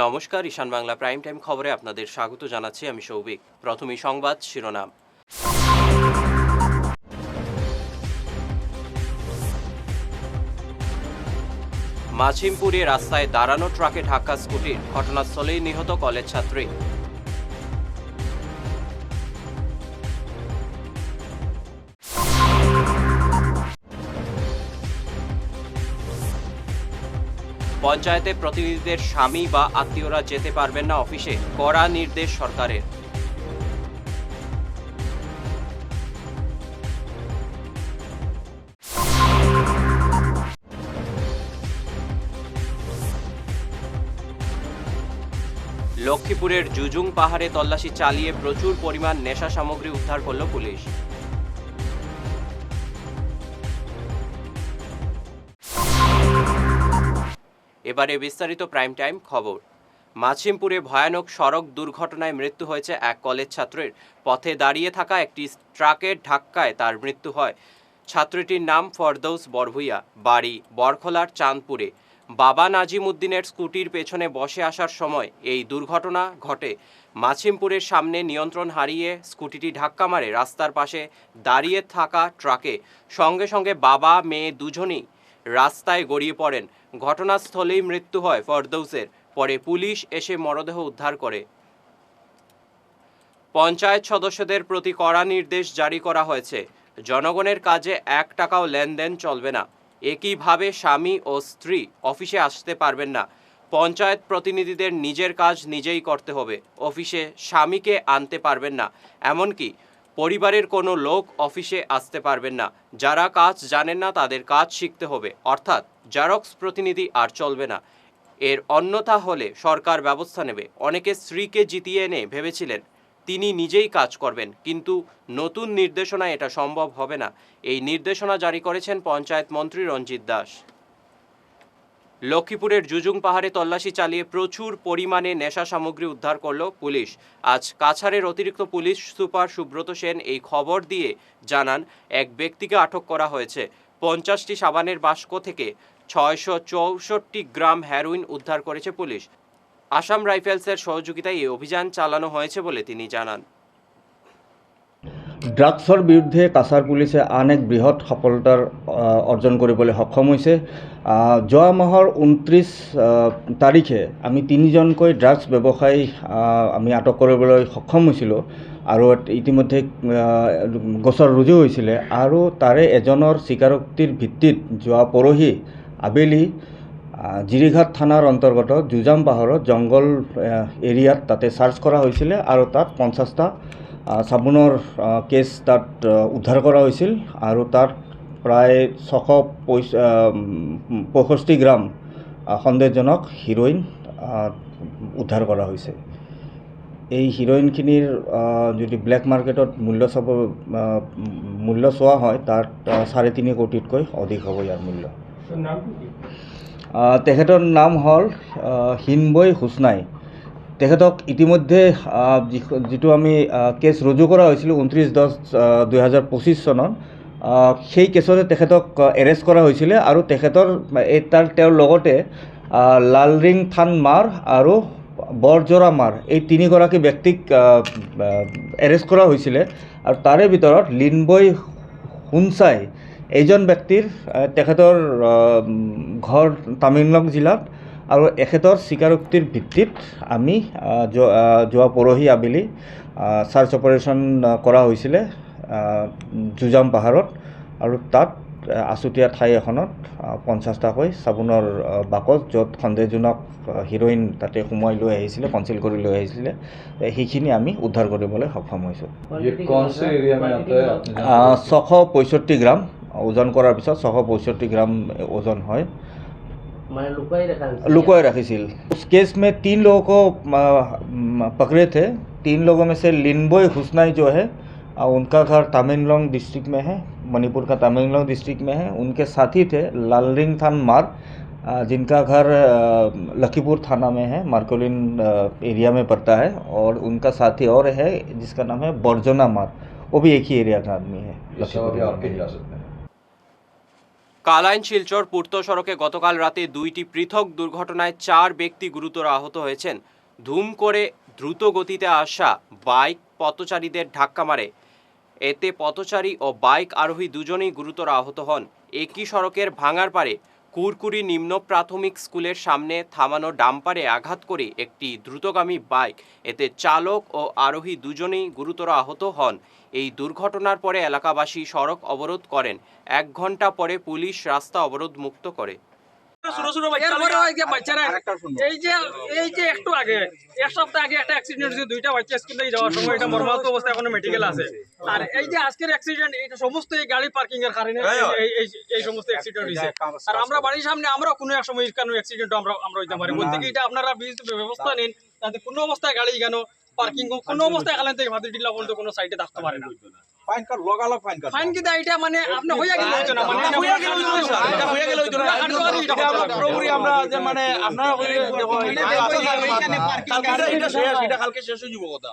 নমস্কার, ঈশান Bangla prime time খবরে আপনাদের স্বাগত জানাচ্ছি আমি সৌভিক। প্রথমেই সংবাদ শিরোনাম। মাছিমপুরে রাস্তায় দাঁড়ানো ট্রাকে ঢাকা স্কুটির। ঘটনাস্থলেই নিহত কলেজ ছাত্রী। পঞ্চায়েতে প্রতিনিধিদের স্বামী বা আত্মীয়রা যেতে পারবেন না অফিসে, কড়া নির্দেশ সরকারের। লক্ষ্মীপুরের জুজুং পাহাড়ে তল্লাশি চালিয়ে প্রচুর পরিমাণ নেশা সামগ্রী উদ্ধার করল পুলিশ। এবারে বিস্তারিত প্রাইম টাইম খবর। মাছিমপুরে ভয়ানক সড়ক দুর্ঘটনায় মৃত্যু হয়েছে এক কলেজ ছাত্রের। পথে দাঁড়িয়ে থাকা একটি ট্রাকের ধাক্কায় তার মৃত্যু হয়। ছাত্রীটির নাম ফরদৌস বরভুইয়া, বাড়ি বরখোলার চাঁদপুরে। বাবা নাজিম উদ্দিনের স্কুটির পেছনে বসে আসার সময় এই দুর্ঘটনা ঘটে। মাছিমপুরের সামনে নিয়ন্ত্রণ হারিয়ে স্কুটিটি ধাক্কা মারে রাস্তার পাশে দাঁড়িয়ে থাকা ট্রাকে সঙ্গে সঙ্গে বাবা, মেয়ে দুজনেই রাস্তায় গড়িয়ে পড়েন। ঘটনাস্থলেই মৃত্যু হয় ফরদৌসের। পরে পুলিশ এসে মরদেহ উদ্ধার করে। পঞ্চায়েত সদস্যদের প্রতি কড়া নির্দেশ জারি করা হয়েছে। জনগণের কাজে এক টাকাও লেনদেন চলবে না। একইভাবে স্বামী ও স্ত্রী অফিসে আসতে পারবেন না। পঞ্চায়েত প্রতিনিধিদের নিজের কাজ নিজেই করতে হবে। অফিসে স্বামীকে আনতে পারবেন না। এমনকি পরিবারের কোনো লোক অফিসে আসতে পারবেন না। যারা কাজ জানেন না, তাদের কাজ শিখতে হবে। অর্থাৎ জারক্স প্রতিনিধি আর চলবে না। এর অন্যথা হলে সরকার ব্যবস্থা নেবে। অনেকে স্ত্রীকে জিতিয়ে এনে ভেবেছিলেন তিনি নিজেই কাজ করবেন, কিন্তু নতুন নির্দেশনা এটা সম্ভব হবে না। এই নির্দেশনা জারি করেছেন পঞ্চায়েত মন্ত্রী রঞ্জিত দাস। লক্ষ্মীপুরের জুজুং পাহাড়ে তল্লাশি চালিয়ে প্রচুর পরিমাণে নেশা সামগ্রী উদ্ধার করল পুলিশ। আজ কাছাড়ের অতিরিক্ত পুলিশ সুপার সুব্রত সেন এই খবর দিয়ে জানান, এক ব্যক্তিকে আটক করা হয়েছে। পঞ্চাশটি সাবানের বাস্ক থেকে ছয়শো চৌষট্টি গ্রাম হেরোইন উদ্ধার করেছে পুলিশ। আসাম রাইফেলসের সহযোগিতায় এই অভিযান চালানো হয়েছে বলে তিনি জানান। ড্ৰাগছৰ বিৰুদ্ধে কাছাৰ পুলিচে আন এক বৃহৎ সফলতাৰ অৰ্জন কৰিবলৈ সক্ষম হৈছে। যোৱা মাহৰ ঊনত্ৰিছ তাৰিখে আমি তিনিজনকৈ ড্ৰাগছ ব্যৱসায়ী আমি আটক কৰিবলৈ সক্ষম হৈছিলোঁ আৰু ইতিমধ্যে গোচৰ ৰুজু হৈছিলে আৰু তাৰে এজনৰ স্বীকাৰোক্তিৰ ভিত্তিত যোৱা পৰহি আবেলি জিৰিঘাট থানাৰ অন্তৰ্গত জুজাম পাহাৰত জংঘল এৰিয়াত তাতে চাৰ্চ কৰা হৈছিলে আৰু তাত পঞ্চাছটা চাবোনৰ কেছ তাত উদ্ধাৰ কৰা হৈছিল আৰু তাত প্ৰায় ছশ পঁয়ষষ্ঠি গ্ৰাম সন্দেহজনক হিৰ'ইন উদ্ধাৰ কৰা হৈছে। এই হিৰ'ইনখিনিৰ যদি ব্লেক মাৰ্কেটত মূল্য চাব মূল্য চোৱা হয় তাত চাৰে তিনি কোটিতকৈ অধিক হ'ব ইয়াৰ মূল্য। তেখেতৰ নাম হ'ল হিনবৈ হুচনাই। তেখেতক ইতিমধ্যে যিটো আমি কেছ ৰুজু কৰা হৈছিল ঊনত্ৰিছ দহ দুহেজাৰ পঁচিছ চনত সেই কেছতে তেখেতক এৰেষ্ট কৰা হৈছিলে আৰু তেখেতৰ, এই তাৰ, তেওঁৰ লগতে লালৰিং থান মাৰ আৰু বৰজোৰা মাৰ, এই তিনিগৰাকী ব্যক্তিক এৰেষ্ট কৰা হৈছিলে আৰু তাৰে ভিতৰত লিনবৈ হুনচাই এইজন ব্যক্তিৰ তেখেতৰ ঘৰ তামিলনাডু জিলাত আৰু এখেতৰ স্বীকাৰোক্তিৰ ভিত্তিত আমি যোৱা পৰহি আবেলি চাৰ্চ অপাৰেশ্যন কৰা হৈছিলে জুজাম পাহাৰত আৰু তাত আছুতীয়া ঠাই এখনত পঞ্চাছটাকৈ চাবোনৰ বাকচ য'ত সন্দেহজনক হিৰইন তাতে সোমোৱাই লৈ আহিছিলে কনচিল কৰি লৈ আহিছিলে। সেইখিনি আমি উদ্ধাৰ কৰিবলৈ সক্ষম হৈছোঁ। ছশ পঁয়ষষ্ঠি গ্ৰাম ওজন কৰাৰ পিছত ছশ পঁয়ষষ্ঠি গ্ৰাম ওজন হয়। लुकोए रखी सील उस केस में तीन लोगों को पकड़े थे। तीन लोगों में से लिनबोय हुसनाई जो है आ, उनका घर तामेंगलोंग डिस्ट्रिक्ट में है मणिपुर का तामेंगलोंग डिस्ट्रिक्ट में है। उनके साथी थे लालरिंग थान मार जिनका घर लखीपुर थाना में है मार्कोलिन एरिया में पड़ता है। और उनका साथी और है जिसका नाम है बर्जोना मार वो भी एक ही एरिया का आदमी है लखीपुर কালাইন শিলচর পূর্ত সড়কে গতকাল রাতে দুইটি পৃথক দুর্ঘটনায় চার ব্যক্তি গুরুতর আহত হয়েছেন। ধুম করে দ্রুত গতিতে আসা বাইক পথচারীদের ধাক্কা মারে। এতে পথচারী ও বাইক আরোহী দুজনেই গুরুতর আহত হন। একই সড়কের ভাঙার পারে কুরকুরি নিম্ন প্রাথমিক স্কুলের সামনে থামানো ডাম্পারে আঘাত করে একটি দ্রুতগামী বাইক। এতে চালক ও আরোহী দুজনেই গুরুতর আহত হন। এই দুর্ঘটনার পরে এলাকাবাসী সড়ক অবরোধ করেন। এক ঘণ্টা পরে পুলিশ রাস্তা অবরোধ মুক্ত করে। ছোট ছোট বাচ্চা এরপরে যে বাচ্চারা এই যে এই যে একটু আগে এক সপ্তাহ আগে একটা অ্যাক্সিডেন্ট হয়েছে দুইটা বাচ্চা স্কুল থেকে যাওয়ার সময় এটা মর্মাহত অবস্থা এখনও মেডিকেল আছে। আর এই যে আজকের অ্যাক্সিডেন্ট এটা সমস্ত এই গাড়ি পার্কিং এর কারণে এই- এই এই সমস্ত অ্যাক্সিডেন্ট হয়েছে। আর আমরা বাড়ির সামনে আমরা কোনো এক সময় অ্যাক্সিডেন্ট আমরা আমরা হইতে পারি? বলতে কি এটা আপনারা ব্যবস্থা নিন যাতে কোনো অবস্থায় গাড়ি কেন পার্কিং কোনো অবস্থায় এখান থেকে ভাতি টিলা পর্যন্ত কোনো সাইডে থাকতে পারে না। ফাইন কাট লগালগ ফাইন কাট ফাইন কি দেয় এটা মানে আপনি হইয়া গেলে হইতো না মানে হইয়া গেলে হইতো না, এটা হইয়া গেলে হইতো না। এটা পুরোপুরি আমরা যে মানে আপনারা কইলে দেখো, কালকে এটা শেষ, এটা কালকে শেষ হয়ে যাব কথা।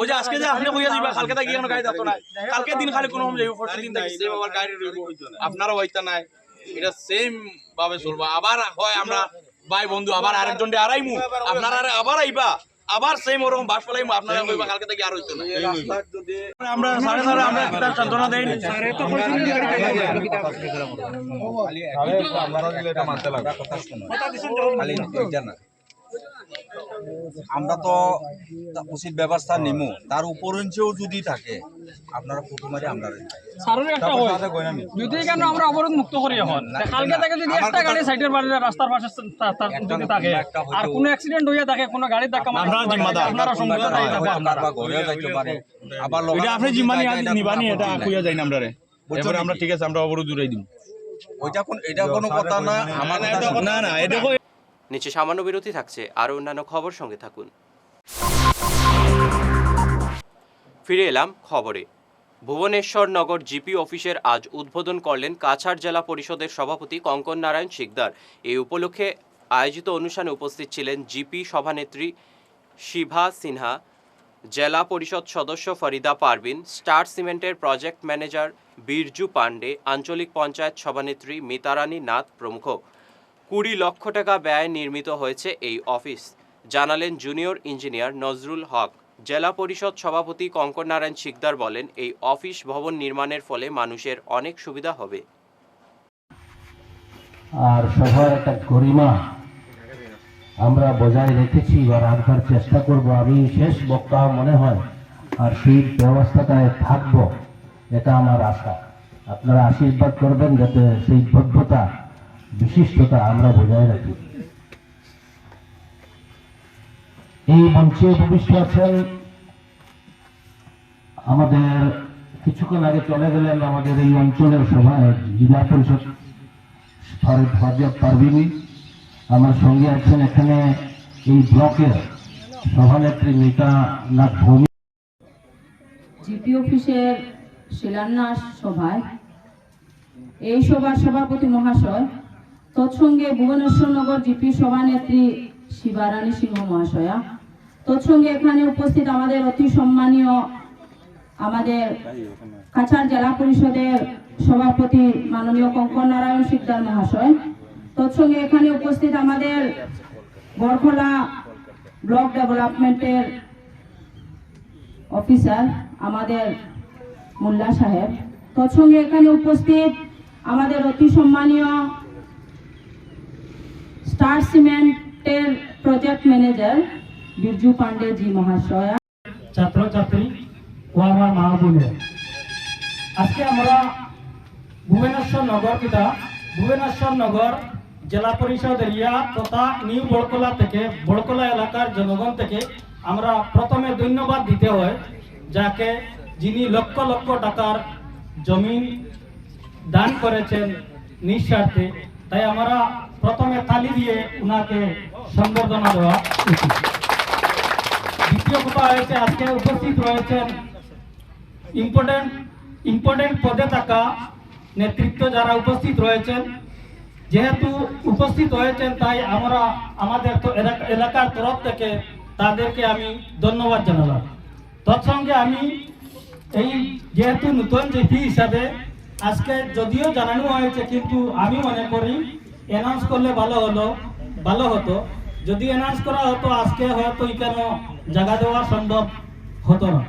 ওই যে আজকে যে আপনি কইয়া দিবা, কালকে থাকি এখনও গাড়ি থাকতো না। কালকে দিন খালি কোনো যাইব, পরশু দিন থাকি same আবার গাড়ি রইব। আপনারও হইতা নাই এটা সেম ভাবে চলবো আবার হয় আমরা ভাই বন্ধু আবার আরেকজন আপনারা আবার আইবা আবার সেম ওরকম বাস ফলাইমু আপনারা কইবা কালকে থেকে আর হইতো না আমরা সাড়ে সাড়ে আমরা একটা সান্তনা দেই আপনারা দিলে এটা মানতে লাগবে খালি এইটা না আমরা তো উচিত ব্যবস্থা নিমু। তার উপরঞ্চেও যদি থাকে আপনারা প্রথমারে আমরা সারের একটা হয়। যদি কেন আমরা অবরোধ মুক্ত করি এখন কালকে থেকে যদি একটা গাড়ি সাইডের বাড়ির রাস্তার পাশে তা- তা- একটা যদি থাকে আর কোনো অ্যাক্সিডেন্ট থাকে কোনো গাড়ির ধাক্কা মারে আপনারা জিম্মাদার। দায়ী থাকবেন আপনারা। কারবা যাইতে পারে। আবার এটা আপনি জিম্মানি নিবানি এটা কইয়া যাই না আমরা এবারে আমরা ঠিক আছে আমরা অবরোধ দূরাই দিম। ওইটা কোন এটা কোনো কথা না। আমার না না এটা নিচে সামান্য বিরতি থাকছে, আরও অন্যান্য খবর সঙ্গে থাকুন। ফিরে এলাম খবরে। ভুবনেশ্বর নগর জিপি অফিসের আজ উদ্বোধন করলেন কাছাড় জেলা পরিষদের সভাপতি কঙ্কন নারায়ণ শিকদার। এই উপলক্ষে আয়োজিত অনুষ্ঠানে উপস্থিত ছিলেন জিপি সভানেত্রী শিভা সিনহা, জেলা পরিষদ সদস্য ফরিদা পারভিন, স্টার সিমেন্টের প্রজেক্ট ম্যানেজার বীরজু পান্ডে আঞ্চলিক পঞ্চায়েত সভানেত্রী মিতারানী নাথ প্রমুখ। কুড়ি লক্ষ টাকা ব্যয়ে নির্মিত হয়েছে এই অফিস। জানালেন জুনিয়র ইঞ্জিনিয়ার নজরুল হক। জেলা পরিষদ সভাপতি কঙ্কর নারায়ণ শিকদার বলেন, এই অফিস ভবন নির্মাণের ফলে মানুষের অনেক সুবিধা হবে। আর সবার একটা গরিমা আমরা বজায় রেখেছি বা রাখবার চেষ্টা করব। আমি শেষ বক্তা মনে হয়, আর সেই ব্যবস্থাটায় থাকব, এটা আমার আশা। আপনারা আশীর্বাদ করবেন যাতে সেই ভব্যতা বিশিষ্টতা আমরা বজায় রাখি। এই মঞ্চে উপবিষ্ট আছেন আমাদের কিছুক্ষণ আগে চলে গেলেন আমাদের এই অঞ্চলের সভায় জেলা পরিষদ পারভিনী আমার সঙ্গে আছেন এখানে এই ব্লকের সভানেত্রী মিতা নাথ ভৌমিক। জিপি অফিসের শিলান্যাস সভায়। এই সভার সভাপতি মহাশয় তৎসঙ্গে ভুবনেশ্বর নগর জিপি সভানেত্রী শিবারানী সিংহ মহাশয়া। তৎসঙ্গে এখানে উপস্থিত আমাদের অতি সম্মানীয় আমাদের কাছাড় জেলা পরিষদের সভাপতি মাননীয় কঙ্কন নারায়ণ শিকদার মহাশয়। তৎসঙ্গে এখানে উপস্থিত আমাদের বরখলা ব্লক ডেভেলপমেন্টের অফিসার আমাদের মোল্লা সাহেব। তৎসঙ্গে এখানে উপস্থিত আমাদের অতি সম্মানীয় স্টার সিমেন্টের প্রজেক্ট ম্যানেজার বিরজু পান্ডে জি মহাশয়া। ছাত্রছাত্রী ও আমার মা আজকে আমরা ভুবনেশ্বর নগর কিটা ভুবনেশ্বর নগর জেলা পরিষদ এরিয়া তথা নিউ বড়কলা থেকে, বড়কলা এলাকার জনগণ থেকে আমরা প্রথমে ধন্যবাদ দিতে হয়, যাকে যিনি লক্ষ লক্ষ টাকার জমিন দান করেছেন নিঃস্বার্থে। তাই আমরা প্রথমে তালি দিয়ে উনাকে সম্বর্ধনা দেওয়া উচিত। দ্বিতীয় কথা হয়েছে, আজকে উপস্থিত রয়েছেন ইম্পর্টেন্ট ইম্পর্টেন্ট পদে থাকা নেতৃত্ব যারা উপস্থিত রয়েছেন। যেহেতু উপস্থিত হয়েছেন, তাই আমরা আমাদের এলাকার তরফ থেকে তাদেরকে আমি ধন্যবাদ জানালাম। তৎসঙ্গে আমি এই যেহেতু নতুন জিপি হিসাবে আজকে যদিও জানানো হয়েছে, কিন্তু আমি মনে করি অ্যানাউন্স করলে ভালো হলো, ভালো হতো। যদি অ্যানাউন্স করা হতো, আজকে হয়তো কেন জায়গা দেওয়া সম্ভব হতো না।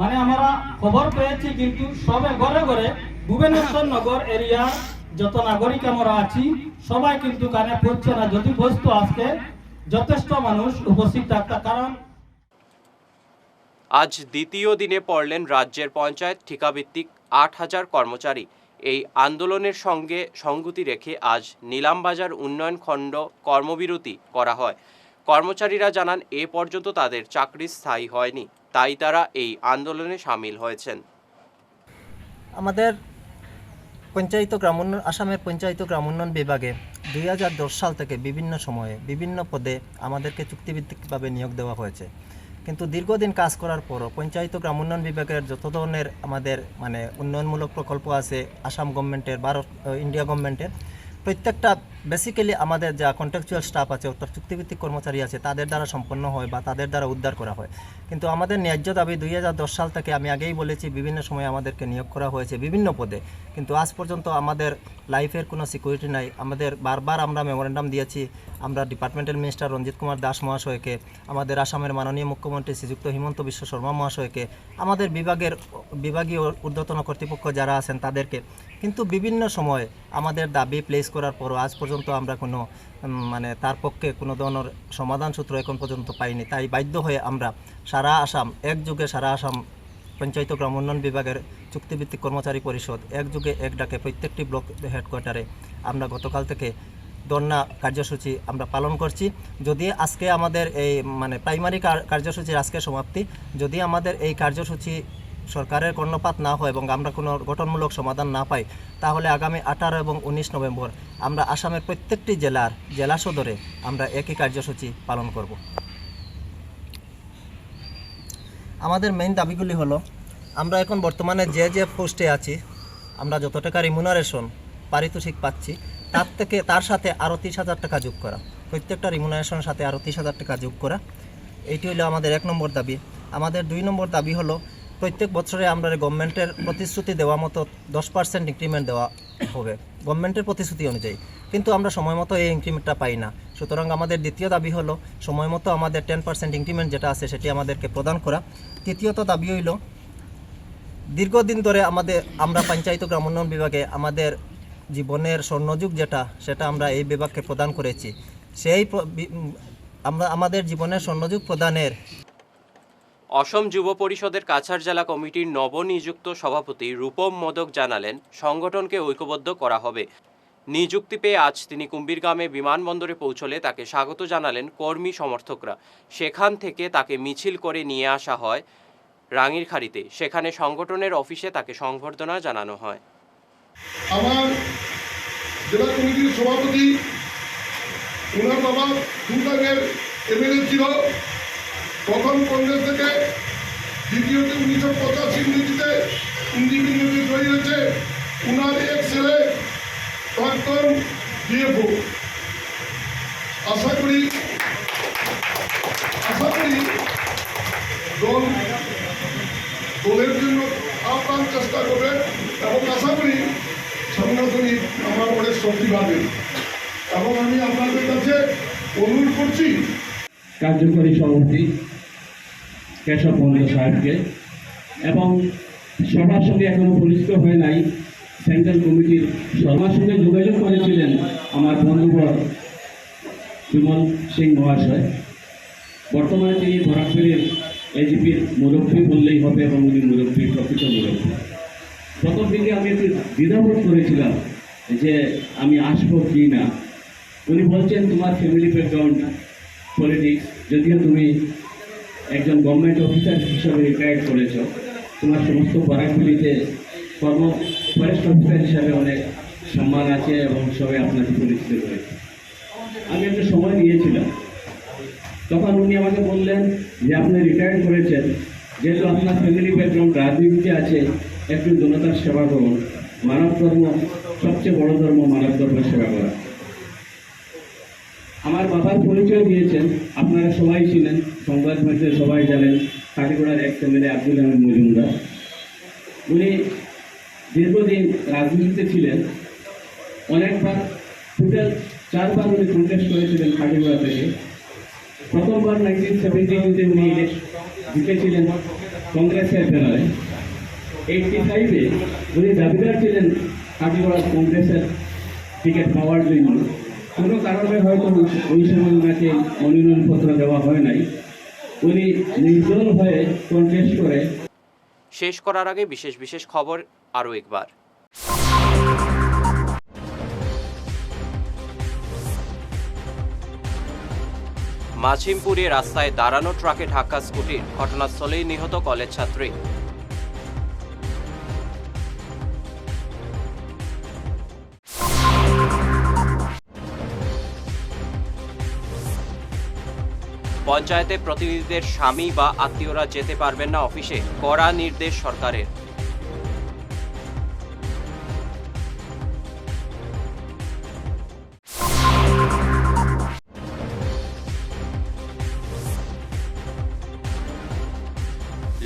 মানে আমরা খবর পেয়েছি কিন্তু সবে ঘরে ঘরে ভুবনেশ্বর নগর এরিয়ার যত নাগরিক আমরা আছি, সবাই কিন্তু কানে পড়ছে না। যদি বসতো আজকে যথেষ্ট মানুষ উপস্থিত থাকতো, কারণ আজ দ্বিতীয় দিনে পড়লেন রাজ্যের পঞ্চায়েত ঠিকাভিত্তিক আট হাজার কর্মচারী। এই আন্দোলনের সঙ্গে সংগতি রেখে আজ নিলামবাজার উন্নয়ন খণ্ড কর্মবিরতি করা হয়। কর্মচারীরা জানান, এ পর্যন্ত তাদের চাকরি স্থায়ী হয়নি, তাই তারা এই আন্দোলনে সামিল হয়েছেন। আমাদের পঞ্চায়েত গ্রাম আসামের পঞ্চায়েত গ্রাম উন্নয়ন বিভাগে দুই হাজার দশ সাল থেকে বিভিন্ন সময়ে বিভিন্ন পদে আমাদেরকে চুক্তিভিত্তিকভাবে নিয়োগ দেওয়া হয়েছে। কিন্তু দীর্ঘদিন কাজ করার পরও পঞ্চায়েত গ্রাম উন্নয়ন বিভাগের যত ধরনের আমাদের মানে উন্নয়নমূলক প্রকল্প আছে, আসাম গভর্নমেন্টের ভারত ইন্ডিয়া গভর্নমেন্টের প্রত্যেকটা বেসিক্যালি আমাদের যা কন্ট্রাকচুয়াল স্টাফ আছে, অর্থাৎ চুক্তিভিত্তিক কর্মচারী আছে, তাদের দ্বারা সম্পন্ন হয় বা তাদের দ্বারা উদ্ধার করা হয়। কিন্তু আমাদের ন্যায্য দাবি দুই হাজার দশ সাল থেকে আমি আগেই বলেছি, বিভিন্ন সময় আমাদেরকে নিয়োগ করা হয়েছে বিভিন্ন পদে। কিন্তু আজ পর্যন্ত আমাদের লাইফের কোনো সিকিউরিটি নাই। আমাদের বারবার আমরা মেমোরেন্ডাম দিয়েছি। আমরা ডিপার্টমেন্টাল মিনিস্টার রঞ্জিত কুমার দাস মহাশয়কে, আমাদের আসামের মাননীয় মুখ্যমন্ত্রী শ্রীযুক্ত হিমন্ত বিশ্ব শর্মা মহাশয়কে, আমাদের বিভাগের বিভাগীয় ঊর্ধ্বতন কর্তৃপক্ষ যারা আছেন তাদেরকে। কিন্তু বিভিন্ন সময় আমাদের দাবি প্লেস করার পরও আজ পর্যন্ত আমরা কোনো মানে তার পক্ষে কোনো ধরনের সমাধান সূত্র এখন পর্যন্ত পাইনি। তাই বাধ্য হয়ে আমরা সারা আসাম একযুগে সারা আসাম পঞ্চায়েত গ্রাম উন্নয়ন বিভাগের চুক্তিভিত্তিক কর্মচারী পরিষদ একযুগে এক ডাকে প্রত্যেকটি ব্লক হেডকোয়ার্টারে আমরা গতকাল থেকে ধর্না কার্যসূচি আমরা পালন করছি। যদি আজকে আমাদের এই মানে প্রাইমারি কার- কার্যসূচির আজকে সমাপ্তি, যদি আমাদের এই কার্যসূচি সরকারের কর্ণপাত না হয় এবং আমরা কোনো গঠনমূলক সমাধান না পাই, তাহলে আগামী আঠারো এবং উনিশ নভেম্বর আমরা আসামের প্রত্যেকটি জেলার জেলা সদরে আমরা একই কার্যসূচি পালন করব। আমাদের মেইন দাবিগুলি হলো, আমরা এখন বর্তমানে যে যে পোস্টে আছি, আমরা যত টাকা রিমুনারেশন পারিতোষিক পাচ্ছি, তার থেকে, তার সাথে আরও তিরিশ হাজার টাকা যোগ করা, প্রত্যেকটা রিমুনারেশনের সাথে আরও তিরিশ হাজার টাকা যোগ করা, এইটি হলো আমাদের এক নম্বর দাবি। আমাদের দুই নম্বর দাবি হলো প্রত্যেক বছরে আমরা গভর্নমেন্টের প্রতিশ্রুতি দেওয়া মতো দশ পার্সেন্ট ইনক্রিমেন্ট দেওয়া হবে, গভর্নমেন্টের প্রতিশ্রুতি অনুযায়ী। কিন্তু আমরা সময় মতো এই ইনক্রিমেন্টটা পাই না। সুতরাং আমাদের দ্বিতীয় দাবি হলো, সময় মতো আমাদের টেন পার্সেন্ট ইনক্রিমেন্ট যেটা আছে সেটি আমাদেরকে প্রদান করা। তৃতীয়ত দাবি হইল, দীর্ঘদিন ধরে আমাদের, আমরা পঞ্চায়েত গ্রাম উন্নয়ন বিভাগে আমাদের জীবনের স্বর্ণযুগ যেটা, সেটা আমরা এই বিভাগকে প্রদান করেছি। সেই আমরা, আমাদের জীবনের স্বর্ণযুগ প্রদানের অসম যুব পরিষদের কাছাড় জেলা কমিটির নবনিযুক্ত সভাপতি রূপম মোদক জানালেন, সংগঠনকে ঐক্যবদ্ধ করা হবে। নিযুক্তি পেয়ে আজ তিনি কুম্বীরগ্রামে বিমানবন্দরে পৌঁছলে তাকে স্বাগত জানালেন কর্মী সমর্থকরা। সেখান থেকে তাকে মিছিল করে নিয়ে আসা হয় রাঙিরখাড়িতে। সেখানে সংগঠনের অফিসে তাকে সংবর্ধনা জানানো হয়। আমার জেলা কমিটির সভাপতি প্রথম কংগ্রেস থেকে দ্বিতীয়তে উনিশশো পঁচাশি ইংরেজিতে ইন্ডিপেন্ডেন্টে তৈরি হয়েছে। উনার এক ছেলে প্রাক্তন ডিএফও আশা করি আশা করি দল, দলের জন্য আপ্রাণ চেষ্টা করবে এবং আশা করি সাংগঠনিক আমার অনেক শক্তি পাবে এবং আমি আপনাদের কাছে অনুরোধ করছি, কার্যকরী সভাপতি কেশব বন্দ সাহেবকে। এবং সবার সঙ্গে এখনও পরিচিত হয়ে নাই সেন্ট্রাল কমিটির সবার সঙ্গে যোগাযোগ করেছিলেন আমার বন্ধুবর বিমল সিং মহাশয়। বর্তমানে তিনি বরাকবেলির এজিপির মুরব্বী বললেই হবে এবং উনি মুরব্বী, প্রকৃত মুরব্বী। প্রথম দিকে আমি একটু দ্বিধাবোধ করেছিলাম যে আমি আসব কি না। উনি বলছেন, তোমার ফ্যামিলি ব্যাকগ্রাউন্ড পলিটিক্স যদিও তুমি একজন গভর্নমেন্ট অফিসার হিসাবে রিটায়ার্ড করেছ। তোমার সমস্ত বরাকগুলিতে কর্ম ফরেস্ট অফিসার হিসাবে অনেক সম্মান আছে এবং সবাই আপনাকে পরিচিত করেছে। আমি একটা সময় নিয়েছিলাম তখন উনি আমাকে বললেন যে, আপনি রিটায়ার্ড করেছেন। যেহেতু আপনার ফ্যামিলি ব্যাকগ্রাউন্ড রাজনীতিতে আছে, একটু জনতার সেবা করুন। মানব ধর্ম সবচেয়ে বড় ধর্ম মানব ধর্মের সেবা করা। আমার বাবার পরিচয় দিয়েছেন। আপনারা সবাই ছিলেন, সংবাদ মাধ্যমে সবাই জানেন কাটিগড়ার এক এমএলএ আব্দুল আহমেদ মজুমদার। উনি দীর্ঘদিন রাজনীতিতে ছিলেন। অনেকবার টোটাল চারবার উনি কন্টেস্ট করেছিলেন খাটিগড়া থেকে। প্রথমবার নাইনটিন সেভেন্টিতে উনি ইলেক- জিতেছিলেন কংগ্রেসের ব্যানারে। এইটটি ফাইভে উনি দাবিদার ছিলেন কাটিগড়া কংগ্রেসের টিকিট পাওয়ার জন্য। কোনো কারণে হয়তো ওই সময় ওনাকে মনোনয়নপত্র দেওয়া হয় নাই। উনি নির্দল হয়ে কন্টেস্ট করে। শেষ করার আগে বিশেষ বিশেষ খবর আরও একবার। মাছিমপুরে রাস্তায় দাঁড়ানো ট্রাকে ঢাকা স্কুটির ঘটনাস্থলেই নিহত কলেজ ছাত্রী। পঞ্চায়েতে প্রতিনিধিদের স্বামী বা আত্মীয়রা যেতে পারবেন না অফিসে, কড়া নির্দেশ সরকারের।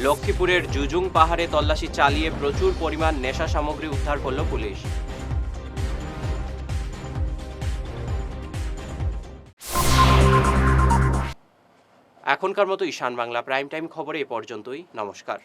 লক্ষ্মীপুরের জুজুং পাহাড়ে তল্লাশি চালিয়ে প্রচুর পরিমাণ নেশা সামগ্রী উদ্ধার করল পুলিশ। এখনকার মতো ঈশান বাংলা প্রাইম টাইম খবরে এ পর্যন্তই। নমস্কার।